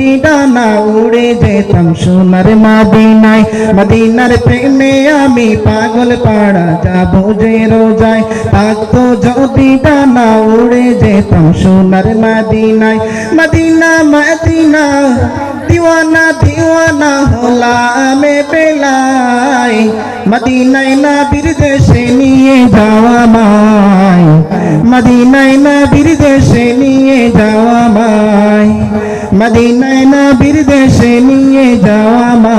যদি ডানা উড়ে যেতাম সোনার মাদিনায়। মদিনার প্রেমে আমি পাগল পাড়া যাব যে রোজায়। থাকতো যদি ডানা উড়ে যেতাম সোনার মাদিনায়। মদিনা মদিনা, দিওয়ানা দিওয়ানা হলাম বেলায় মদিনায় না বিরদেশে নিয়ে যাওয়া মাই। মদিনায় না বিরদেশে নিয়ে যাওয়া মাই। মদিনায় না বিরদেশে নিয়ে যাওয়া মায়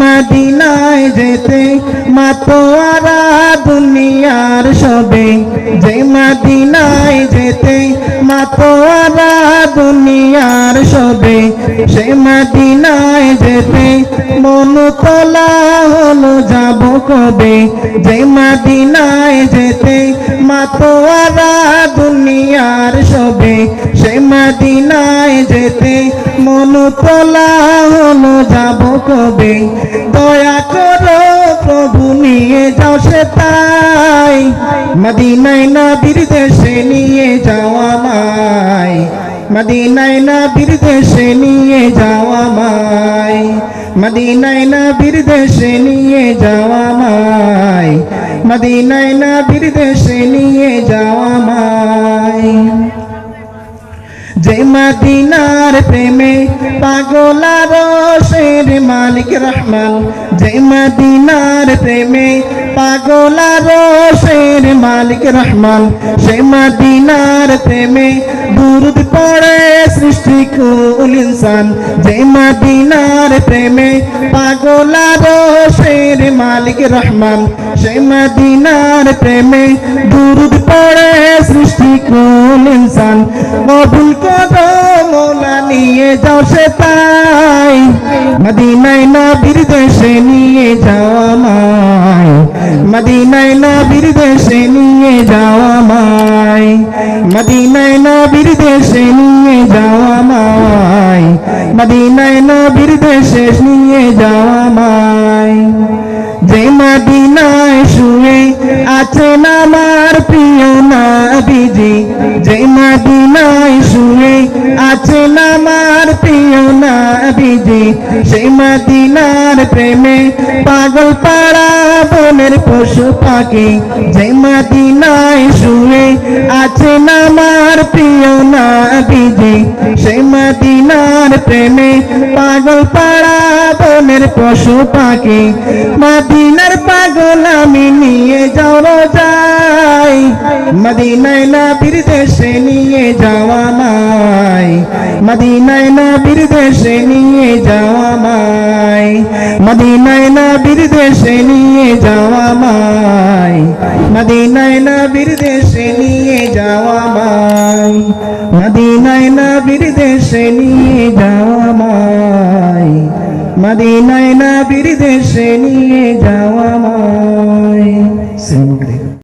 মদিনায় যেতে মাতোয়ারা দুনিয়ার সবে। যে মদিনায় যেতে মাতোয়ারা দুনিয়ার সবে। সে মদিনায় যেতে মন তোলা হলো যাব কবে। যে মদিনায় যেতে মাতোয়ারা দুনিয়ার সবে। সে মদিনায় যেতে মন তোলা হলো যাব কবে। দয়া করো, প্রভু নিয়ে যাও সে তাই। মদিনায় না দেশে নিয়ে যাওয়া মাই মদিনায় না দেশে নিয়ে যাওয়া মাই মদিনায় না দেশে নিয়ে যাওয়া মাই মদিনায় না দেশে নিয়ে যাওয়া মাই যে মদিনার প্রেমে পাগলার শের মালিক রহমান, যে মদিনার প্রেমে পাগলার শের মালিক রহমান, সে মদিনার প্রেমে দুরুদ পড়ে সৃষ্টি কুল ইনসান, যে মদিনার প্রেমে পাগলার শের মালিক রহমান মদিনার প্রেমে দুরুদ পড়ে সৃষ্টি কুল ইনসান। কবুল করো মৌলা নিয়ে যাও সে তাই। মদিনায় নবীর দেশে নিয়ে যাওয়া মাই মদিনায় নবীর দেশে নিয়ে যাওয়া মাই মদিনায় নবীর দেশে নিয়ে যাওয়া মাই মদিনায় নবীর দেশে নিয়ে যাওয়া মাই যে মদিনায় শুয়ে আছেন আমার প্রিয় নবীজি। যে মদিনায় শুয়ে আছেন আমার প্রিয় নবীজি। সেই মদিনার প্রেমে পাগল পাড়া বনের পশু পাখি। যে মদিনায় শুয়ে আছেন আমার প্রিয় নবীজি। সেই মদিনার প্রেমে পাগল পাড়া বনের পশু পাখি। মদিনার পাগল আমি নিয়ে যাও যাই মদিনায় না দেশে নিয়ে যাওয়া মাই মদিনায় না দেশে নিয়ে যাওয়া মাই মদিনায় না দেশে নিয়ে যাওয়া মাই মদিনায় না দেশে নিয়ে যাওয়া মাই মদিনায় না দেশে নিয়ে যাওয়া মদিনায় না বীর দেশে নিয়ে যাওয়া মাই